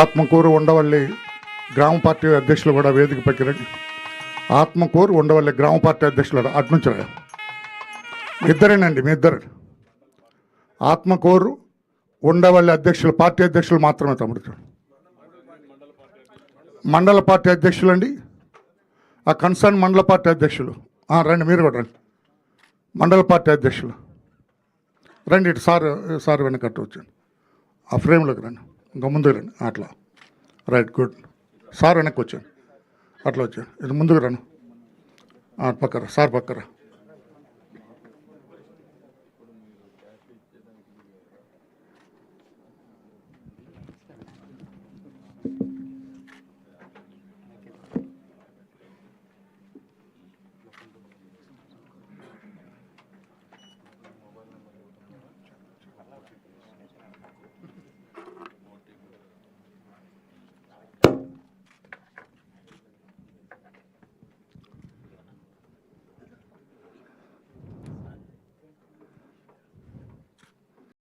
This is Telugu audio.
ఆత్మకూరు ఉండవల్లి గ్రామ పార్టీ అధ్యక్షులు కూడా వేదిక పైకి ఆత్మకూరు ఉండవల్లి గ్రామ పార్టీ అధ్యక్షులు కూడా అటు నుంచి ఇద్దరేనండి మీ ఇద్దరు. ఆత్మకూరు ఉండవల్లి అధ్యక్షులు పార్టీ అధ్యక్షులు మాత్రమే తమ్ముడు. మండల పార్టీ అధ్యక్షులు అండి ఆ కన్సర్న్ మండల పార్టీ అధ్యక్షులు. రండి మీరు కూడా రండి. మండల పార్టీ అధ్యక్షులు. రండి ఇటు సార్ సార్ వెనకట్టు వచ్చండి ఆ ఫ్రేమ్లోకి రండి. ఇంకా ముందుకు రండి. అట్లా. Right good. సార్ వెనక్కి వచ్చాను అట్లా వచ్చాను ఇది ముందుకు రాను పక్కరా సార్ పక్కరా.